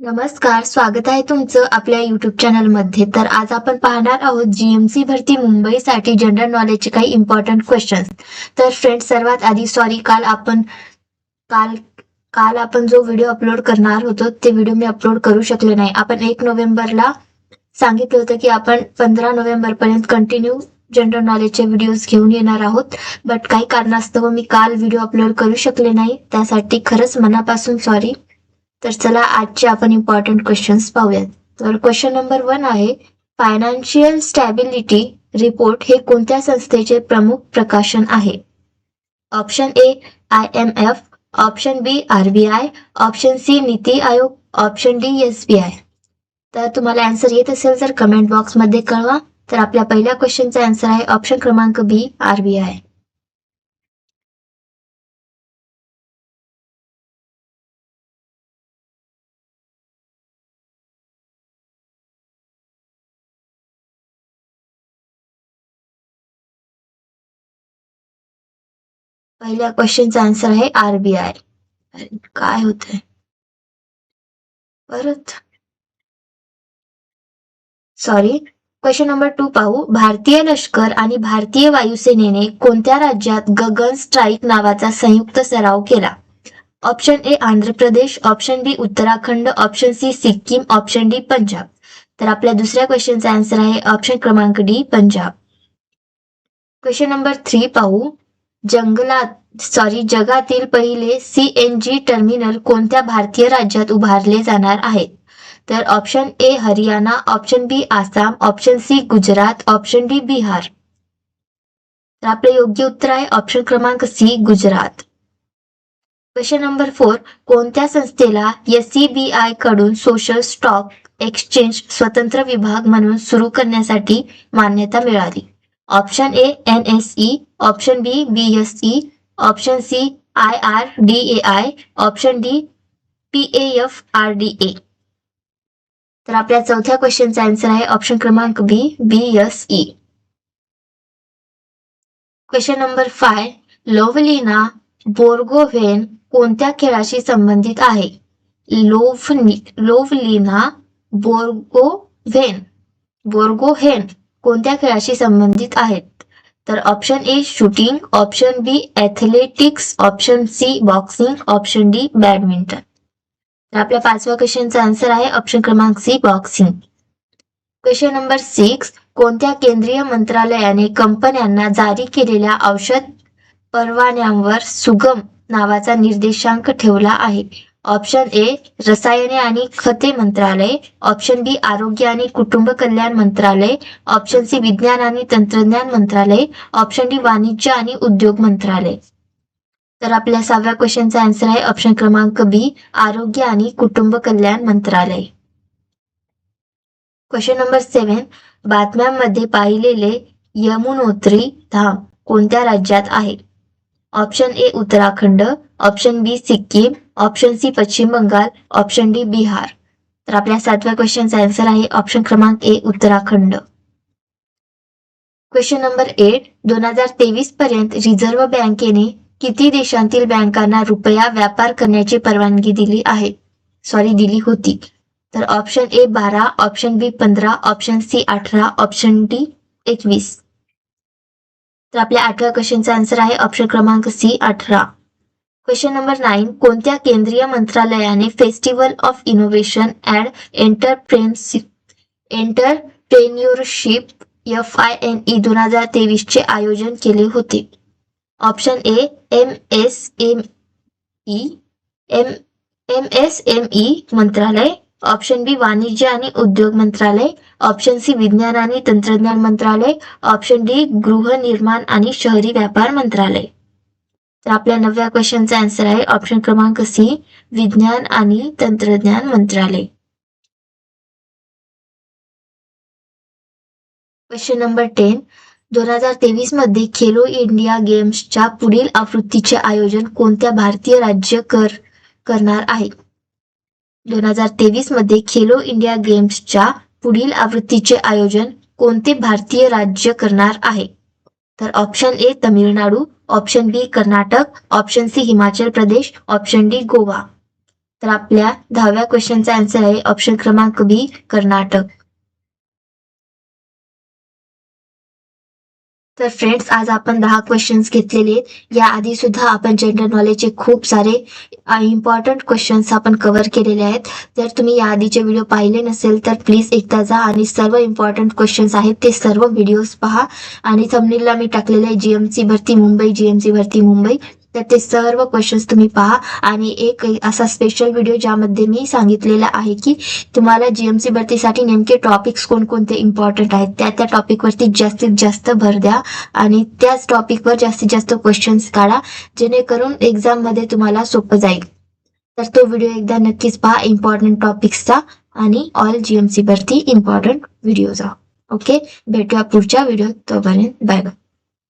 नमस्कार स्वागत आहे तुमचं आपल्या युट्यूब चॅनलमध्ये तर आज आपण पाहणार आहोत जीएमसी भरती मुंबईसाठी जनरल नॉलेजचे काही इम्पॉर्टंट क्वेश्चन्स तर फ्रेंड्स सर्वात आधी सॉरी काल आपण काल काल आपण जो व्हिडिओ अपलोड करणार होतो ते व्हिडिओ मी अपलोड करू शकले नाही. आपण एक नोव्हेंबरला सांगितलं होतं की आपण पंधरा नोव्हेंबर पर्यंत कंटिन्यू जनरल नॉलेजचे व्हिडिओज घेऊन येणार आहोत. बट काही कारणास्तव मी काल व्हिडिओ अपलोड करू शकले नाही. त्यासाठी खरंच मनापासून सॉरी तर चला आजचे आपण इम्पॉर्टंट क्वेश्चन्स पाहूयात. तर क्वेश्चन नंबर वन आहे फायनान्शियल स्टॅबिलिटी रिपोर्ट हे कोणत्या संस्थेचे प्रमुख प्रकाशन आहे? Option A I M F option B RBI option C NITI Aayog option D S B I तर तुम्हाला आन्सर येत असेल तर कमेंट बॉक्समध्ये कळवा. तर आपल्या पहिल्या क्वेश्चनचा आन्सर आहे ऑप्शन क्रमांक बी आरबीआय पहिल्या क्वेश्चनचा आन्सर आहे आरबीआय काय होतंय? परत. सॉरी क्वेश्चन नंबर टू पाहू. भारतीय लष्कर आणि भारतीय वायुसेनेने कोणत्या राज्यात गगन स्ट्राईक नावाचा संयुक्त सराव केला? Option A Andhra Pradesh. Option B Uttarakhand. Option C Sikkim. Option D Punjab. तर आपल्या दुसऱ्या क्वेश्चनचा आन्सर आहे ऑप्शन क्रमांक D Punjab. Question number three पाहू. जंगलात सॉरी जगातील पहिले सीएनजी टर्मिनल कोणत्या भारतीय राज्यात उभारले जाणार आहेत? तर option A Haryana option B Assam option C Gujarat option D Bihar. तर आपले योग्य उत्तर आहे ऑप्शन क्रमांक C Gujarat. Question number four कोणत्या संस्थेला एस सी बी आयकडून सोशल स्टॉक एक्सचेंज स्वतंत्र विभाग म्हणून सुरू करण्यासाठी मान्यता मिळाली? Option A N S E option B B S E option C I R D A I option D P F R D A तर आपल्या चौथ्या क्वेश्चनचा आन्सर आहे ऑप्शन क्रमांक B B S E question number five Lovlina Borgohain कोणत्या खेळाशी संबंधित आहे? लोव्हनी लोवलिना बोर्गोव्हेन बोर्गोहेन कोणत्या खेळाशी संबंधित आहेत? तर option A shooting option B athletics option C boxing option D badminton तर आपल्या पाचव्या क्वेश्चनचा आन्सर आहे ऑप्शन क्रमांक C boxing question number six कोणत्या केंद्रीय मंत्रालयाने कंपन्यांना जारी केलेल्या औषध परवान्यांवर सुगम नावाचा निर्देशांक ठेवला आहे? ऑप्शन ए रसायने आणि खते मंत्रालय. ऑप्शन बी आरोग्य आणि कुटुंब कल्याण मंत्रालय. ऑप्शन सी विज्ञान आणि तंत्रज्ञान मंत्रालय. ऑप्शन डी वाणिज्य आणि उद्योग मंत्रालय. तर आपल्या सहाव्या क्वेश्चनचा आन्सर आहे ऑप्शन क्रमांक बी आरोग्य आणि कुटुंब कल्याण मंत्रालय. क्वेश्चन नंबर सेवन बातम्यांमध्ये पाहिलेले यमुनोत्री धाम कोणत्या राज्यात आहे? Option A Uttarakhand. Option B Sikkim. Option C Paschim Bengal option D Bihar. तर आपल्या सातव्या क्वेश्चनचा आन्सर आहे ऑप्शन क्रमांक A Uttarakhand. Question number eight दोन हजार तेवीस पर्यंत रिझर्व्ह बँकेने किती देशांतील बँकांना रुपया व्यापार करण्याची परवानगी दिली आहे? सॉरी दिली होती. तर ऑप्शन ए बारा ऑप्शन बी पंधरा ऑप्शन सी अठरा ऑप्शन डी एकवीस. तर आपल्या आठव्या क्वेश्चनचा आन्सर आहे ऑप्शन क्रमांक सी अठरा. क्वेश्चन नंबर नाईन कोणत्या केंद्रीय मंत्रालयाने festival of innovation and entrepreneurship entrepreneurship F I N E दोन हजार तेवीस चे आयोजन केले होते? Option A M S M E M M S M E मंत्रालय. ऑप्शन बी वाणिज्य आणि उद्योग मंत्रालय. ऑप्शन सी विज्ञान आणि तंत्रज्ञान मंत्रालय. ऑप्शन डी गृहनिर्माण आणि शहरी व्यापार मंत्रालय. तर आपल्या नव्या क्वेश्चनचा आन्सर आहे ऑप्शन क्रमांक सी विज्ञान आणि तंत्रज्ञान मंत्रालय. क्वेश्चन नंबर टेन दोन हजार तेवीसमध्ये खेलो इंडिया गेम्सच्या पुढील आवृत्तीचे आयोजन कोणत्या भारतीय राज्य कर करणार आहे? दोन हजार तेवीसमध्ये खेलो इंडिया गेम्सच्या पुढील आवृत्तीचे आयोजन कोणते भारतीय राज्य करणार आहे? तर option A Tamil Nadu option B Karnataka option C Himachal Pradesh option D Goa. तर आपल्या दहाव्या क्वेश्चनचा आन्सर आहे ऑप्शन क्रमांक बी कर्नाटक. तर फ्रेंड्स आज आपण दहा क्वेश्चन्स घेतलेले आहेत. याआधी सुद्धा आपण जनरल नॉलेजचे खूप सारे इम्पॉर्टंट क्वेश्चन्स आपण कव्हर केलेले आहेत. जर तुम्ही याआधीचे व्हिडिओ पाहिले नसेल तर प्लीज एकदा जा आणि सर्व इम्पॉर्टंट क्वेश्चन्स आहेत ते सर्व व्हिडिओज पहा. आणि थंबनेलला मी टाकलेले आहे जीएमसी भरती मुंबई जीएमसी भरती मुंबई. तर ते सर्व क्वेश्चन्स तुम्ही पहा. आणि एक असा स्पेशल व्हिडिओ ज्यामध्ये मी सांगितलेला आहे की तुम्हाला जीएमसी भरतीसाठी नेमके टॉपिक्स कोणकोणते इम्पॉर्टंट आहेत? त्या त्या टॉपिकवरती जास्तीत जास्त भर द्या. आणि त्याच टॉपिकवर जास्तीत जास्त क्वेश्चन्स काढा. जेणेकरून एक्झाममध्ये तुम्हाला सोपं जाईल. तर तो व्हिडिओ एकदा नक्कीच पहा इम्पॉर्टंट टॉपिक्सचा आणि ऑल जीएमसी भरती इम्पॉर्टंट व्हिडिओचा ओके भेटूया पुढच्या व्हिडिओ तोपर्यंत. Bye bye